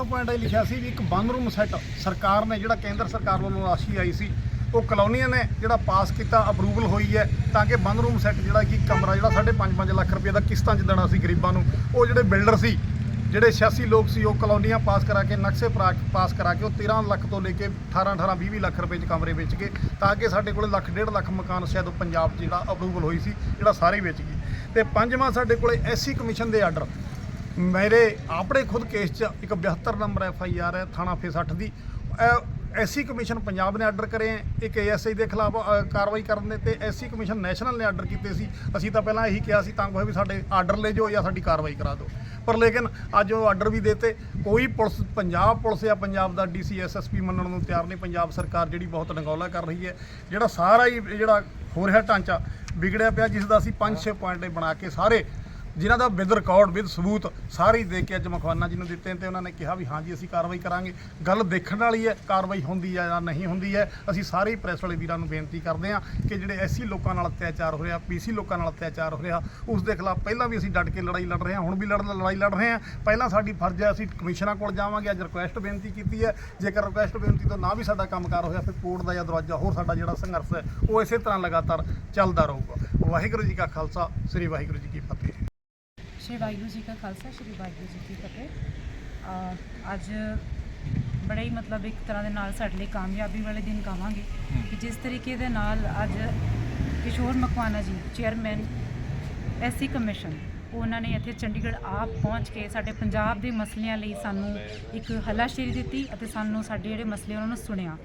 500 point ਇਹ ਲਿਖਿਆ ਸੀ ਵੀ ਇੱਕ ਬੰਦ ਰੂਮ ਸੈੱਟ ਸਰਕਾਰ ਨੇ, ਜਿਹੜਾ ਕੇਂਦਰ ਸਰਕਾਰ ਵੱਲੋਂ ਰਾਸ਼ੀ ਆਈ ਸੀ, ਉਹ ਕਲੋਨੀਆਂ ਨੇ ਜਿਹੜਾ ਪਾਸ ਕੀਤਾ ਅਪਰੂਵਲ ਹੋਈ ਹੈ, ਤਾਂ ਕਿ ਬੰਦ ਰੂਮ ਸੈੱਟ ਜਿਹੜਾ ਕਿ ਕਮਰਾ ਜਿਹੜਾ 5.5 ਲੱਖ ਰੁਪਏ ਦਾ ਕਿਸ਼ਤਾਂ 'ਚ ਦੇਣਾ ਸੀ ਗਰੀਬਾਂ ਨੂੰ, ਉਹ ਜਿਹੜੇ ਬਿਲਡਰ ਸੀ, ਜਿਹੜੇ 86 ਲੋਕ ਸੀ, ਉਹ ਕਲੋਨੀਆਂ ਪਾਸ ਕਰਾ ਕੇ, ਨਕਸ਼ੇ ਪਰਾ- ਪਾਸ ਕਰਾ ਕੇ ਉਹ 13 ਲੱਖ ਤੋਂ ਲੈ ਕੇ 18 18 20 20 ਲੱਖ ਰੁਪਏ 'ਚ ਕਮਰੇ ਵੇਚ ਕੇ, ਤਾਂ ਕਿ ਸਾਡੇ ਕੋਲ ਲੱਖ, ਡੇਢ ਲੱਖ ਮਕਾਨ ਸ਼ਾਇਦ ਪੰਜਾਬ 'ਚ ਜਿਹੜਾ ਅਪਰੂਵਲ ਹੋਈ ਸੀ, ਜਿਹੜਾ ਸਾਰੇ ਵੇਚ ਗਏ। ਤੇ ਪੰਜਵਾਂ ਸਾਡੇ ਕੋਲੇ ਐਸਸੀ ਕਮਿਸ਼ਨ ਦੇ ਆਰਡਰ ਮੇਰੇ ਆਪਣੇ ਖੁਦ ਕੇਸ 'ਚ ਇੱਕ 72 ਨੰਬਰ ਐਫ ਆਈ ਆਰ ਹੈ, ਥਾਣਾ ਫੇ 60 ਦੀ। ਐਸਸੀ ਕਮਿਸ਼ਨ ਪੰਜਾਬ ਨੇ ਆਰਡਰ ਕਰੇ ਹੈ, ਇੱਕ ਏਐਸਆਈ ਦੇ ਖਿਲਾਫ ਕਾਰਵਾਈ ਕਰਨ ਦੇ ਤੇ ਐਸਸੀ ਕਮਿਸ਼ਨ ਨੈਸ਼ਨਲ ਨੇ ਆਰਡਰ ਕੀਤੇ ਸੀ। ਅਸੀਂ ਤਾਂ ਪਹਿਲਾਂ ਇਹੀ ਕਿਹਾ ਸੀ, ਤੰਗ ਹੋਏ ਵੀ ਸਾਡੇ ਆਰਡਰ ਲੈ ਜਾਓ ਜਾਂ ਸਾਡੀ ਕਾਰਵਾਈ ਕਰਾ ਦਿਓ। ਪਰ ਲੇਕਿਨ ਅੱਜ ਉਹ ਆਰਡਰ ਵੀ ਦੇਤੇ। ਕੋਈ ਪੁਲਿਸ, ਪੰਜਾਬ ਪੁਲਿਸ ਜਾਂ ਪੰਜਾਬ ਦਾ ਡੀਸੀ ਐਸਐਸਪੀ ਮੰਨਣ ਨੂੰ ਤਿਆਰ ਨਹੀਂ। ਪੰਜਾਬ ਸਰਕਾਰ ਜਿਹੜੀ ਬਹੁਤ ਡੰਗੌਲਾ ਕਰ ਰਹੀ ਹੈ। ਜਿਹੜਾ ਸਾਰਾ ਹੀ ਜਿਹੜਾ ਹੋ ਰਿਹਾ ਢਾਂਚਾ ਵਿਗੜਿਆ ਪਿਆ, ਜਿਸ ਦਾ ਅਸੀਂ 5-6 ਪੁਆਇੰਟ ਬਣਾ ਕੇ ਸਾਰੇ ਜਿਨ੍ਹਾਂ ਦਾ ਵਿਦ ਰਿਕਾਰਡ ਵਿਦ ਸਬੂਤ ਸਾਰੇ ਹੀ ਦੇ ਕੇ ਅੱਜ ਮਖਵਾਨਾ ਜੀ ਨੂੰ ਦਿੱਤੇ ਤੇ ਉਹਨਾਂ ਨੇ ਕਿਹਾ ਵੀ ਹਾਂਜੀ, ਅਸੀਂ ਕਾਰਵਾਈ ਕਰਾਂਗੇ। ਗੱਲ ਦੇਖਣ ਵਾਲੀ ਹੈ, ਕਾਰਵਾਈ ਹੁੰਦੀ ਹੈ ਜਾਂ ਨਹੀਂ ਹੁੰਦੀ ਹੈ, ਅਸੀਂ ਸਾਰੇ ਹੀ ਪ੍ਰੈਸ ਵਾਲੇ ਵੀਰਾਂ ਨੂੰ ਬੇਨਤੀ ਕਰਦੇ ਹਾਂ ਕਿ ਜਿਹੜੇ ਐਸੀ ਲੋਕਾਂ ਨਾਲ ਅਤਿਆਚਾਰ ਹੋ ਰਿਹਾ, ਪੀਸੀ ਲੋਕਾਂ ਨਾਲ ਅਤਿਆਚਾਰ ਹੋ ਰਿਹਾ, ਉਸ ਦੇ ਖਿਲਾਫ ਪਹਿਲਾਂ ਵੀ ਅਸੀਂ ਡਟ ਕੇ ਲੜਾਈ ਲੜ ਰਹੇ ਹਾਂ, ਹੁਣ ਵੀ ਲੜ, ਲੜਾਈ ਲੜ ਰਹੇ ਹਾਂ। ਪਹਿਲਾਂ ਸਾਡੀ ਫਰਜ਼ ਹੈ, ਅਸੀਂ ਕਮਿਸ਼ਨਾਂ ਕੋਲ ਜਾਵਾਂਗੇ, ਅੱਜ ਰਿਕੁਐਸਟ ਬੇਨਤੀ ਕੀਤੀ ਹੈ। ਜੇਕਰ ਰਿਕੁਐਸਟ ਬੇਨਤੀ ਤੋਂ ਨਾ ਵੀ ਸਾਡਾ ਕੰਮਕਾਰ ਹੋਇਆ, ਫਿਰ ਕੋਰਟ ਦਾ ਜਾਂ ਦਰਵਾਜ਼ਾ ਹੋਰ ਸਾਡਾ ਜਿਹੜਾ ਸੰਘਰਸ਼ ਹੈ, ਉਹ ਇਸੇ ਤਰ੍ਹਾਂ ਲਗਾਤਾਰ ਚੱਲਦਾ ਰਹੂਗਾ। ਵਾਹਿਗੁਰੂ ਜੀ ਕਾ ਖਾਲਸਾ, ਸ੍ਰੀ ਵਾਹਿਗੁਰੂ ਜੀ ਕੀ ਫਤਿਹ। ਸ਼੍ਰੀ ਵਾਹਿਗੁਰੂ ਜੀ ਕਾ ਖਾਲਸਾ ਸ਼੍ਰੀ ਵਾਹਿਗੁਰੂ ਜੀ ਕੀ ਫਤਿਹ। ਅੱਜ ਬੜੇ ਹੀ ਮਤਲਬ ਇੱਕ ਤਰ੍ਹਾਂ ਦੇ ਨਾਲ ਸਾਡੇ ਲਈ ਕਾਮਯਾਬੀ ਵਾਲੇ ਦਿਨ ਕਹਾਂਗੇ ਕਿ ਜਿਸ ਤਰੀਕੇ ਦੇ ਨਾਲ ਅੱਜ ਕਿਸ਼ੋਰ ਮਕਵਾਨਾ ਜੀ ਚੇਅਰਮੈਨ ਐਸਸੀ ਕਮਿਸ਼ਨ ਉਹਨਾਂ ਨੇ ਇੱਥੇ ਚੰਡੀਗੜ੍ਹ ਆਪ ਪਹੁੰਚ ਕੇ ਸਾਡੇ ਪੰਜਾਬ ਦੇ ਮਸਲਿਆਂ ਲਈ ਸਾਨੂੰ ਇੱਕ ਹੱਲਾਸ਼ੇਰੀ ਦਿੱਤੀ ਅਤੇ ਸਾਨੂੰ ਸਾਡੇ ਜਿਹੜੇ ਮਸਲੇ ਉਹਨਾਂ ਨੂੰ ਸੁਣਿਆ।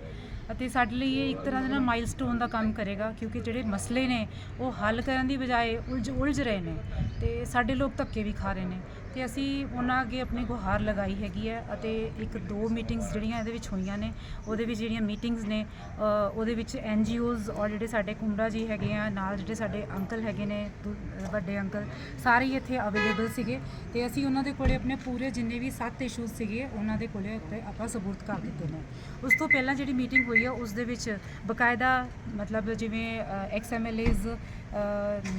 ਅਤੇ ਸਾਡੇ ਲਈ ਇਹ ਇੱਕ ਤਰ੍ਹਾਂ ਦੇ ਨਾਲ ਮਾਈਲਸਟੋਨ ਦਾ ਕੰਮ ਕਰੇਗਾ, ਕਿਉਂਕਿ ਜਿਹੜੇ ਮਸਲੇ ਨੇ ਉਹ ਹੱਲ ਕਰਨ ਦੀ ਬਜਾਏ ਉਲਝ ਉਲਝ ਰਹੇ ਨੇ ਤੇ ਸਾਡੇ ਲੋਕ ਧੱਕੇ ਵੀ ਖਾ ਰਹੇ ਨੇ। ਤੇ ਅਸੀਂ ਉਹਨਾਂ ਅੱਗੇ ਆਪਣੀ ਗੁਹਾਰ ਲਗਾਈ ਹੈਗੀ ਹੈ ਅਤੇ ਇੱਕ ਦੋ ਮੀਟਿੰਗਸ ਜਿਹੜੀਆਂ ਇਹਦੇ ਵਿੱਚ ਹੋਈਆਂ ਨੇ, ਉਹਦੇ ਵਿੱਚ ਜਿਹੜੀਆਂ ਮੀਟਿੰਗਸ ਨੇ ਉਹਦੇ ਵਿੱਚ ਐਨ ਔਰ ਜਿਹੜੇ ਸਾਡੇ ਕੁੰਬੜਾ ਜੀ ਹੈਗੇ ਆ, ਨਾਲ ਜਿਹੜੇ ਸਾਡੇ ਅੰਕਲ ਹੈਗੇ ਨੇ, ਦੂ- ਵੱਡੇ ਅੰਕਲ, ਸਾਰੇ ਹੀ ਇੱਥੇ ਅਵੇਲੇਬਲ ਸੀਗੇ ਤੇ ਅਸੀਂ ਉਹਨਾਂ ਦੇ ਕੋਲੇ ਆਪਣੇ ਪੂਰੇ ਜਿੰਨੇ ਵੀ ਸੱਤ ਇਸ਼ੂਜ਼ ਸੀਗੇ, ਉਹਨਾਂ ਦੇ ਕੋਲੇ ਉੱਤੇ ਆਪਾਂ ਸਬੂਤ ਕਰ ਦਿੱਤੇ ਨੇ। ਉਸ ਤੋਂ ਪਹਿਲਾਂ ਜਿਹੜੀ ਮੀਟਿੰਗ ਹੋਈ ਆ, ਉਸ ਦੇ ਵਿੱਚ ਬਕਾਇਦਾ ਮਤਲਬ ਜਿਵੇਂ ਐਕਸ ਐਮਐਲਏਜ਼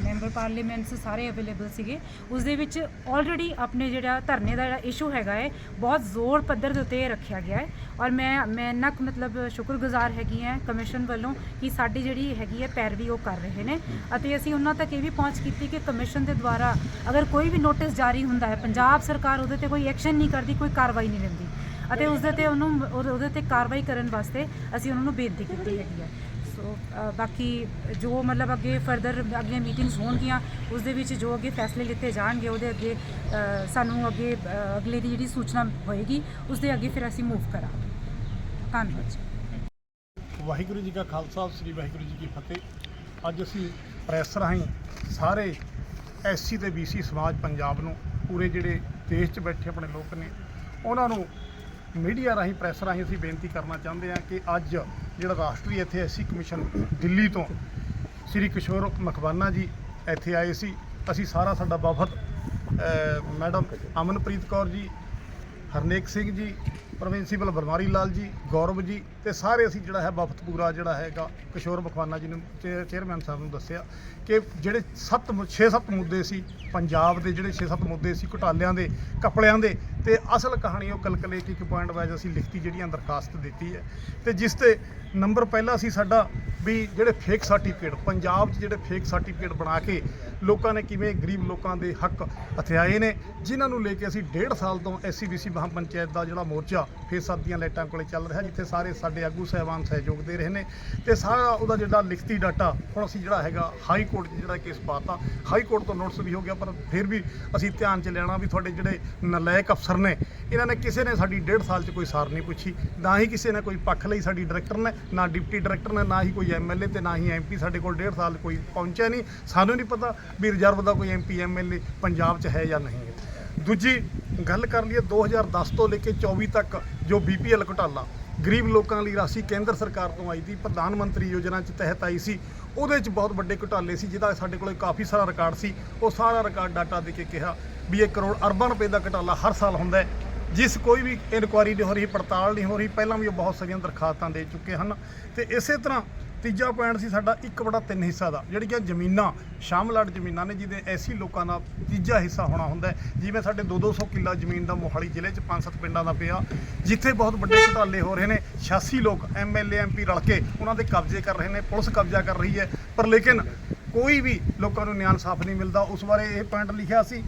ਮੈਂਬਰ ਪਾਰਲੀਮੈਂਟਸ ਸਾਰੇ ਅਵੇਲੇਬਲ ਸੀਗੇ। ਉਸ ਦੇ ਵਿੱਚ ਆਲਰੇਡੀ ਆਪਣੇ ਜਿਹੜਾ ਧਰਨੇ ਦਾ ਜਿਹੜਾ ਇਸ਼ੂ ਹੈਗਾ ਹੈ, ਬਹੁਤ ਜ਼ੋਰ ਪੱਧਰ ਦੇ ਉੱਤੇ ਇਹ ਰੱਖਿਆ ਗਿਆ ਹੈ। ਔਰ ਮੈਂ ਮੈਂ ਇੰਨਾ ਕੁ ਮਤਲਬ ਸ਼ੁਕਰਗੁਜ਼ਾਰ ਹੈਗੀ ਹਾਂ ਕਮਿਸ਼ਨ ਵੱਲੋਂ ਕਿ ਸਾਡੀ ਜਿਹੜੀ ਹੈਗੀ ਹੈ ਪੈਰਵੀ ਉਹ ਕਰ ਰਹੇ ਨੇ। ਅਤੇ ਅਸੀਂ ਉਹਨਾਂ ਤੱਕ ਇਹ ਵੀ ਪਹੁੰਚ ਕੀਤੀ ਕਿ ਕਮਿਸ਼ਨ ਦੇ ਦੁਆਰਾ ਅਗਰ ਕੋਈ ਵੀ ਨੋਟਿਸ ਜਾਰੀ ਹੁੰਦਾ ਹੈ, ਪੰਜਾਬ ਸਰਕਾਰ ਉਹਦੇ ਤੇ ਕੋਈ ਐਕਸ਼ਨ ਨਹੀਂ ਕਰਦੀ, ਕੋਈ ਕਾਰਵਾਈ ਨਹੀਂ ਲੈਂਦੀ ਅਤੇ ਉਸ ਦੇ ਤੇ ਉਹਨੂੰ ਉਹਦੇ ਉਹਦੇ ਤੇ ਕਾਰਵਾਈ ਕਰਨ ਵਾਸਤੇ ਅਸੀਂ ਉਹਨਾਂ ਨੂੰ ਬੇਨਤੀ ਕੀਤੀ ਹੈਗੀ ਹੈ। ਬਾਕੀ ਜੋ ਮਤਲਬ ਅੱਗੇ ਫਰਦਰ ਅੱਗੇ ਮੀਟਿੰਗਸ ਹੋਣਗੀਆਂ ਉਸ ਦੇ ਵਿੱਚ ਜੋ ਅੱਗੇ ਫੈਸਲੇ ਲਿੱਤੇ ਜਾਣਗੇ, ਉਹਦੇ ਅੱਗੇ ਸਾਨੂੰ ਅੱਗੇ ਅਗਲੇ ਦੀ ਜਿਹੜੀ ਸੂਚਨਾ ਹੋਏਗੀ ਉਸ ਦੇ ਅੱਗੇ ਫਿਰ ਅਸੀਂ ਮੂਵ ਕਰਾਂਗੇ। ਧੰਨਵਾਦ ਜੀ। ਵਾਹਿਗੁਰੂ ਜੀ ਕਾ ਖਾਲਸਾ, ਸ੍ਰੀ ਵਾਹਿਗੁਰੂ ਜੀ ਕੀ ਫਤਿਹ। ਅੱਜ ਅਸੀਂ ਪ੍ਰੈਸ ਰਾਹੀਂ ਸਾਰੇ ਐਸਸੀ ਤੇ ਬੀਸੀ ਸਮਾਜ ਪੰਜਾਬ ਨੂੰ, ਪੂਰੇ ਜਿਹੜੇ ਦੇਸ਼ 'ਚ ਬੈਠੇ ਆਪਣੇ ਲੋਕ ਨੇ, ਉਹਨਾਂ ਨੂੰ ਮੀਡੀਆ ਰਾਹੀਂ, ਪ੍ਰੈਸ ਰਾਹੀਂ ਅਸੀਂ ਬੇਨਤੀ ਕਰਨਾ ਚਾਹੁੰਦੇ ਹਾਂ ਕਿ ਅੱਜ ਜਿਹੜਾ ਰਾਸ਼ਟਰੀ ਇੱਥੇ ਐਸਸੀ ਕਮਿਸ਼ਨ ਦਿੱਲੀ ਤੋਂ ਸ੍ਰੀ ਕਿਸ਼ੋਰ ਮਖਵਾਨਾ ਜੀ ਇੱਥੇ ਆਏ ਸੀ। ਅਸੀਂ ਸਾਰਾ ਸਾਡਾ ਵਫਦ ਮੈਡਮ ਅਮਨਪ੍ਰੀਤ ਕੌਰ ਜੀ, ਹਰਨੇਕ ਸਿੰਘ ਜੀ ਪ੍ਰਿੰਸੀਪਲ ਬਰਮਾਰੀ ਲਾਲ ਜੀ, ਗੌਰਵ ਜੀ ਤੇ ਸਾਰੇ ਅਸੀਂ ਜਿਹੜਾ ਹੈ ਵਫਤਪੂਰਾ ਜਿਹੜਾ ਹੈਗਾ, ਕਿਸ਼ੋਰ ਬਖਵਾਨਾ ਜੀ ਨੂੰ, ਚੇ- ਚੇਅਰਮੈਨ ਸਾਹਿਬ ਨੂੰ ਦੱਸਿਆ ਕਿ ਜਿਹੜੇ 7 6-7 ਮੁੱਦੇ ਸੀ, ਪੰਜਾਬ ਦੇ ਜਿਹੜੇ 6-7 ਮੁੱਦੇ ਸੀ, ਘੁਟਾਲਿਆਂ ਦੇ ਕੱਪੜਿਆਂ ਦੇ, ਤੇ ਅਸਲ ਕਹਾਣੀ ਉਹ ਕਲਕਲੇ ਕਿ ਇੱਕ ਪੁਆਇੰਟ ਵਾਈਜ਼ ਅਸੀਂ ਲਿਖਤੀ ਜਿਹੜੀਆਂ ਦਰਖਾਸਤ ਦਿੱਤੀ ਹੈ। ਤੇ ਜਿਸ ਤੇ ਨੰਬਰ ਪਹਿਲਾ ਸੀ ਸਾਡਾ ਵੀ ਜਿਹੜੇ ਫੇਕ ਸਰਟੀਫਿਕੇਟ ਪੰਜਾਬ 'ਚ ਜਿਹੜੇ ਫੇਕ ਸਰਟੀਫਿਕੇਟ ਬਣਾ ਕੇ ਲੋਕਾਂ ਨੇ ਕਿਵੇਂ ਗਰੀਬ ਲੋਕਾਂ ਦੇ ਹੱਕ ਹਥਿਆਏ ਨੇ, ਜਿਨ੍ਹਾਂ ਨੂੰ ਲੈ ਕੇ ਅਸੀਂ ਡੇਢ ਸਾਲ ਤੋਂ ਐਸਸੀਬੀਸੀ ਮਹਾਂ ਪੰਚਾਇਤ ਦਾ ਜਿਹੜਾ ਮੋਰਚਾ ਫੇਸ ਸੱਤ ਦੀਆਂ ਲਾਈਟਾਂ ਕੋਲੇ ਚੱਲ ਰਿਹਾ, ਜਿੱਥੇ ਸਾਰੇ ਸਾਡੇ ਆਗੂ ਸਹਿਬਾਨ ਸਹਿਯੋਗ ਦੇ ਰਹੇ ਨੇ। ਤੇ ਸਾਰਾ ਉਹਦਾ ਜਿਹੜਾ ਲਿਖਤੀ ਡਾਟਾ, ਹੁਣ ਅਸੀਂ ਜਿਹੜਾ ਹੈਗਾ ਹਾਈ ਕੋਰਟ 'ਚ ਜਿਹੜਾ ਕੇਸ ਪਾਤਾ, ਹਾਈ ਕੋਰਟ ਤੋਂ ਨੋਟਿਸ ਵੀ ਹੋ ਗਿਆ, ਪਰ ਫਿਰ ਵੀ ਅਸੀਂ ਧਿਆਨ 'ਚ ਲੈਣਾ ਵੀ ਤੁਹਾਡੇ ਜਿਹੜੇ ਨਲਾਇਕ ਅਫਸਰ ਨੇ, ਇਹਨਾਂ ਨੇ ਕਿਸੇ ਨੇ ਸਾਡੀ ਡੇਢ ਸਾਲ 'ਚ ਕੋਈ ਸਾਰ ਨਹੀਂ ਪੁੱਛੀ। ਨਾ ਹੀ ਕਿਸੇ ਨੇ ਕੋਈ ਪੱਖ ਲਈ ਸਾਡੀ ਡਾਇਰੈਕਟਰ ਨੇ, ਨਾ ਡਿਪਟੀ ਡਾਇਰੈਕਟਰ ਨੇ, ਨਾ ਹੀ ਕੋਈ ਐਮਐਲਏ ਤੇ ਨਾ ਹੀ ਐਮਪੀ ਸਾਡੇ ਕੋਲ ਡੇਢ ਸਾਲ ਕੋਈ ਪਹੁੰਚਿਆ ਨਹੀਂ। ਸਾਨੂੰ ਨਹੀਂ ਪਤਾ ਵੀ ਰਿਜ਼ਰਵ ਦਾ ਕੋਈ ਐਮਪੀ ਐਮਐਲਏ ਪੰਜਾਬ 'ਚ ਹੈ ਜਾਂ ਨਹੀਂ। ਦੂਜੀ ਗੱਲ ਕਰ ਲਈਏ 2010 ਤੋਂ ਲੈ ਕੇ 24 ਤੱਕ ਜੋ ਬੀਪੀਐਲ ਘੁਟਾਲਾ, ਗਰੀਬ ਲੋਕਾਂ ਲਈ ਰਾਸ਼ੀ ਕੇਂਦਰ ਸਰਕਾਰ ਤੋਂ ਆਈ ਸੀ ਪ੍ਰਧਾਨ ਮੰਤਰੀ ਯੋਜਨਾ ਚ ਤਹਿਤ ਆਈ ਸੀ, ਉਹਦੇ ਚ ਬਹੁਤ ਵੱਡੇ ਘੁਟਾਲੇ ਸੀ, ਜਿਹਦਾ ਸਾਡੇ ਕੋਲੇ ਕਾਫੀ ਸਾਰਾ ਰਿਕਾਰਡ ਸੀ, ਉਹ ਸਾਰਾ ਰਿਕਾਰਡ ਡਾਟਾ ਦੇ ਕੇ ਕਿਹਾ ਵੀ ਇਹ ਕਰੋੜ ਅਰਬਾਂ ਰੁਪਏ ਦਾ ਘੁਟਾਲਾ ਹਰ ਸਾਲ ਹੁੰਦਾ ਹੈ। ਜਿਸ ਕੋਈ ਵੀ ਇਨਕੁਆਇਰੀ ਨਹੀਂ ਹੋ ਰਹੀ, ਪੜਤਾਲ ਨਹੀਂ ਹੋ ਰਹੀ, ਪਹਿਲਾਂ ਵੀ ਉਹ ਬਹੁਤ ਸਾਰੀਆਂ ਦਰਖਾਸਤਾਂ ਦੇ ਚੁੱਕੇ ਹਨ। ਤੇ ਇਸੇ ਤਰ੍ਹਾਂ ਤੀਜਾ ਪੁਆਇੰਟ ਸੀ ਸਾਡਾ 1/3 ਹਿੱਸਾ ਦਾ ਜਿਹੜੀਆਂ ਜ਼ਮੀਨਾਂ, ਸ਼ਾਮਲਾਟ ਜ਼ਮੀਨਾਂ ਨੇ ਜਿਹਦੇ ਐਸੀ ਲੋਕਾਂ ਦਾ ਤੀਜਾ ਹਿੱਸਾ ਹੋਣਾ ਹੁੰਦਾ ਜਿਵੇਂ ਸਾਡੇ 2-200 ਕਿੱਲਾ ਜ਼ਮੀਨ ਦਾ ਮੋਹਾਲੀ ਜ਼ਿਲ੍ਹੇ 'ਚ 5-7 ਪਿੰਡਾਂ ਦਾ ਪਿਆ, ਜਿੱਥੇ ਬਹੁਤ ਵੱਡੇ ਘੁਟਾਲੇ ਹੋ ਰਹੇ ਨੇ। 86 ਲੋਕ ਐਮਐਲਏ ਐਮਪੀ ਰਲ ਕੇ ਉਹਨਾਂ ਦੇ ਕਬਜ਼ੇ ਕਰ ਰਹੇ ਨੇ, ਪੁਲਿਸ ਕਬਜ਼ਾ ਕਰ ਰਹੀ ਹੈ। ਪਰ ਲੇਕਿਨ ਕੋਈ ਵੀ ਲੋਕਾਂ ਨੂੰ ਨਿਆਂ ਇਨਸਾਫ ਨਹੀਂ ਮਿਲਦਾ। ਉਸ ਬਾਰੇ ਇਹ ਪੁਆਇੰਟ ਲਿਖਿਆ ਸੀ